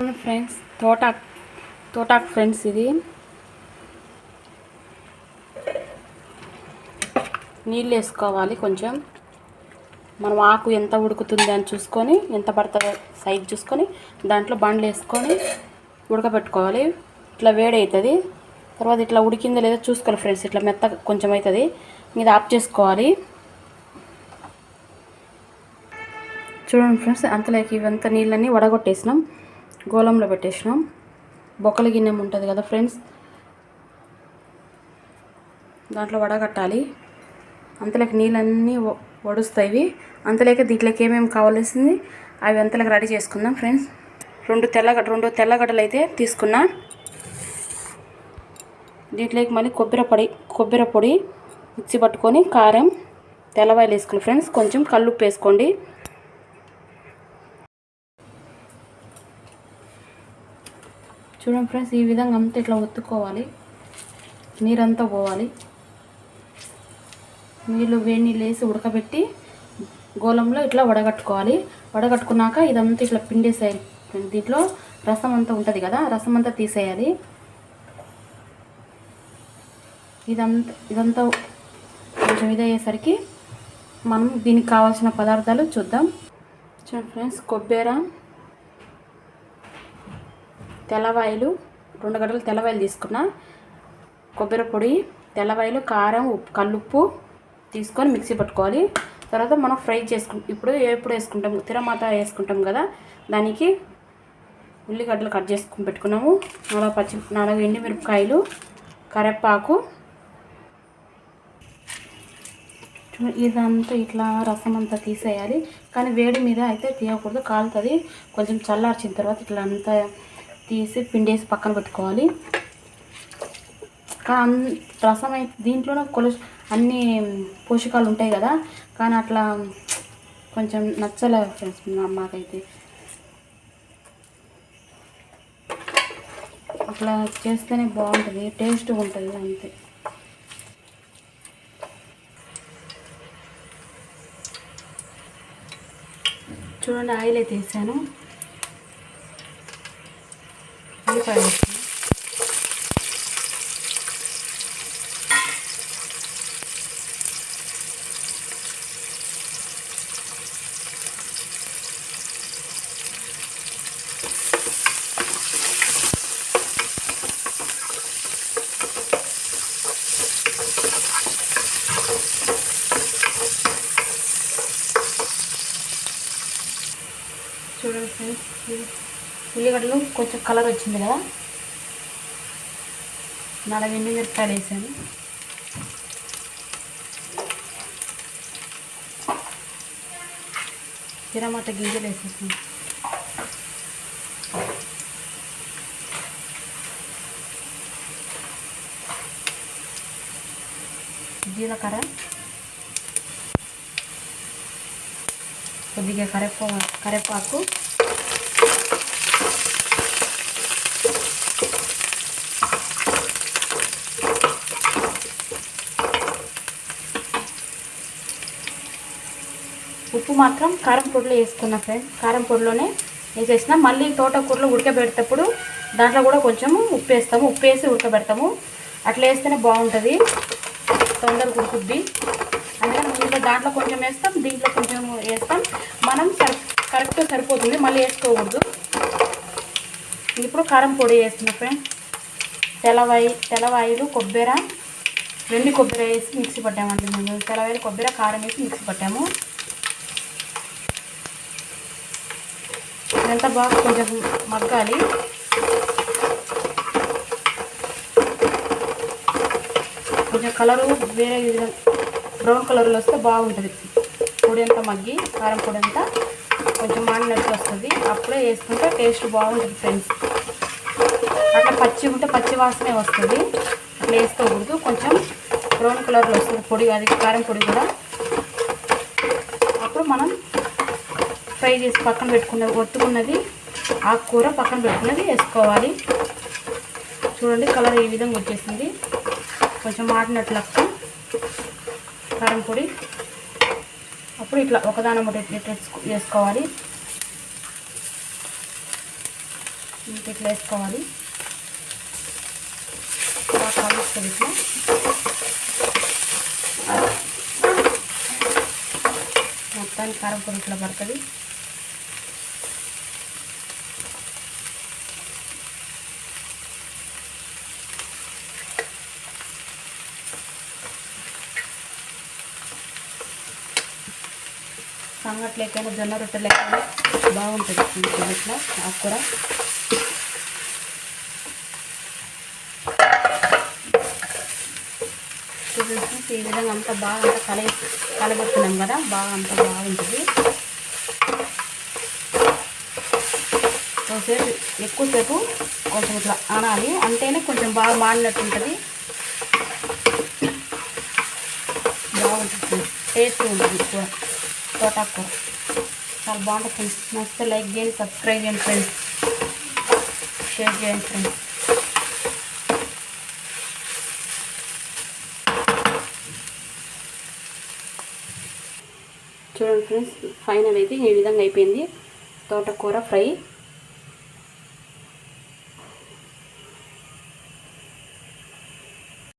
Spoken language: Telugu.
ఫ్రెండ్స్ తోటాక్ తోటాక్ ఫ్రెండ్స్ ఇది. నీళ్ళు వేసుకోవాలి కొంచెం. మనం ఆకు ఎంత ఉడుకుతుంది అని చూసుకొని ఎంత పడుతుందో సైజ్ చూసుకొని దాంట్లో బండ్లు వేసుకొని ఉడకబెట్టుకోవాలి. ఇట్లా వేడి అవుతుంది తర్వాత ఇట్లా ఉడికిందో లేదో చూసుకోవాలి ఫ్రెండ్స్ ఇట్లా మెత్త కొంచెం అవుతుంది మీద ఆఫ్ చేసుకోవాలి. చూడండి ఫ్రెండ్స్ అంతలోకి ఇవంతా నీళ్ళన్నీ వడగొట్టేసినాం. గోళంలో పెట్టేసినాం. బొక్కల గిన్నె ఉంటుంది కదా ఫ్రెండ్స్? దాంట్లో వడగట్టాలి అంతలోకి నీళ్ళన్నీ వడుస్తాయి అంతలోకి దీంట్లోకి ఏమేమి కావాల్సింది అవి అంతలోకి రెడీ చేసుకుందాం ఫ్రెండ్స్. రెండు తెల్లగడ్డ రెండు తెల్లగడ్డలు అయితే తీసుకున్నా. దీంట్లోకి మళ్ళీ కొబ్బరి పొడి కొబ్బరి పొడి మిక్సీ పట్టుకొని కారం తెల్లవాయలు వేసుకుని ఫ్రెండ్స్. కొంచెం కల్లుప్పు వేసుకోండి. చూడండి ఫ్రెండ్స్ ఈ విధంగా అంతా ఇట్లా ఒత్తుకోవాలి. నీరంతా పోవాలి. నీళ్ళు వేడి నీళ్ళు వేసి ఉడకబెట్టి గోళంలో ఇట్లా వడగట్టుకోవాలి. వడగట్టుకున్నాక ఇదంతా ఇట్లా పిండేసేయాలి. దీంట్లో రసం అంతా ఉంటుంది కదా రసం అంతా తీసేయాలి. ఇదంతా ఇదంతా కొంచెం ఇదయ్యేసరికి మనం దీనికి కావాల్సిన పదార్థాలు చూద్దాం. చూడండి ఫ్రెండ్స్ కొబ్బరి తెల్లవాయలు రెండు గడ్డలు తెల్లవాయలు తీసుకున్న. కొబ్బరి పొడి తెల్లవాయలు కారం ఉప్పు కల్లుప్పు తీసుకొని మిక్సీ పట్టుకోవాలి. తర్వాత మనం ఫ్రై చేసుకుంటాం ఇప్పుడు ఎప్పుడు వేసుకుంటాం? తిరమాత వేసుకుంటాం కదా. దానికి ఉల్లిగడ్డలు కట్ చేసుకుని పెట్టుకున్నాము. నాలుగు పచ్చి నాలుగు ఎండుమిరపకాయలు కరివేపాకు. ఇదంతా ఇట్లా రసం అంతా తీసేయాలి. కానీ వేడి మీద అయితే తీయకూడదు కాలుతుంది. కొంచెం చల్లార్చిన తర్వాత ఇట్లా అంతా తీసి పిండేసి పక్కన పెట్టుకోవాలి. కానీ రసం అయితే దీంట్లోనే కొలుష్ అన్ని పోషకాలు ఉంటాయి కదా. కానీ అట్లా కొంచెం నచ్చలే ఫ్రెండ్స్ మా- మాకైతే. అట్లా చేస్తేనే బాగుంటుంది టేస్ట్గా ఉంటుంది అంతే. చూడండి ఆయిల్ అయితే వేసాను ఉల్లిపాయలు వేసాను చూడండి ఫ్రెండ్స్ ఉల్లిగడ్డలు కొంచెం కలర్ వచ్చింది కదా. నాలుగు ఎనిమిది మిరపకాయలు వేసాను. తిరమాట గింజలు వేసేసాను జీలకర్ర. కొద్దిగా కరివేపా కరివేపాకు. ఉప్పు మాత్రం కారం పొడిలో వేసుకున్నా ఫ్రెండ్ కారం పొడిలోనే వేసేసిన. మళ్ళీ తోటకూరలో ఉడకబెడేటప్పుడు దాంట్లో కూడా కొంచెం ఉప్పు వేస్తాము. ఉప్పు వేసి ఉడకబెడతాము. అట్లా వేస్తేనే బాగుంటుంది. తొందరగా ఉడుకుద్ది. అందుకని ముందుగా దాంట్లో కొంచెం వేస్తాం దీంట్లో కొంచెం వేస్తాం. మనం సరి కరెక్ట్గా సరిపోతుంది. మళ్ళీ వేసుకోకూడదు. ఇప్పుడు కారం పొడి వేస్తున్నా ఫ్రెండ్ తెలవాయి తెలవాయిలు కొబ్బరి. వెండి కొబ్బరి వేసి మిక్సీ పట్టామండి. మేము తెలవాయిలు కొబ్బరి కారం వేసి మిక్సీ పట్టాము. ఇదంతా బాగా కొంచెం మగ్గాలి. కొంచెం కలరు వేరే విధంగా బ్రౌన్ కలర్లో వస్తే బాగుంటుంది. పొడి అంతా మగ్గి కారం పొడి అంతా కొంచెం మాడినట్టు వస్తుంది. అప్పుడే వేసుకుంటే టేస్ట్ బాగుంటుంది ఫ్రెండ్స్. అట్లా పచ్చి ఉంటే పచ్చి వాసనే వస్తుంది. అట్లా వేసుకోకూడదు. కొంచెం బ్రౌన్ కలర్లో వస్తుంది పొడి అది కారం పొడి కూడా. అప్పుడు మనం ఫ్రై చేసి పక్కన పెట్టుకున్నది ఒత్తుకున్నది ఆకుకూర పక్కన పెట్టుకున్నది వేసుకోవాలి. చూడండి కలర్ ఈ విధంగా వచ్చేసింది. కొంచెం మాడినట్లు లక్క కారం పొడి. అప్పుడు ఇట్లా ఒకదాని ఒకటి వేసుకోవాలి. ఇట్లా వేసుకోవాలి. బాగా కలుస్తుంది ఇట్లా. మొత్తానికి కారం పొడి ఇట్లా పడుతుంది. సంగట్లేకైనా జొన్న రొట్టెలకైనా బాగుంటుంది ఇట్లా ఆకుకూర ఈ విధంగా అంతా బాగా అంతా కల కలబెడుతున్నాం కదా బాగా అంతా బాగుంటుంది. ఒకసేపు ఎక్కువసేపు కొంచెం ఇట్లా అనాలి. అంటేనే కొంచెం బాగా మాడినట్టు ఉంటుంది. బాగుంటుంది. టేస్ట్ ఉంటుంది కూర తోటాకూర చాలా బాగుంటుంది ఫ్రెండ్స్ నచ్చితే లైక్ చేయండి సబ్స్క్రైబ్ చేయండి ఫ్రెండ్స్ షేర్ చేయండి ఫ్రెండ్స్ చూడండి ఫ్రెండ్స్ ఫైనల్ అయితే ఈ విధంగా అయిపోయింది. తోటకూర ఫ్రై.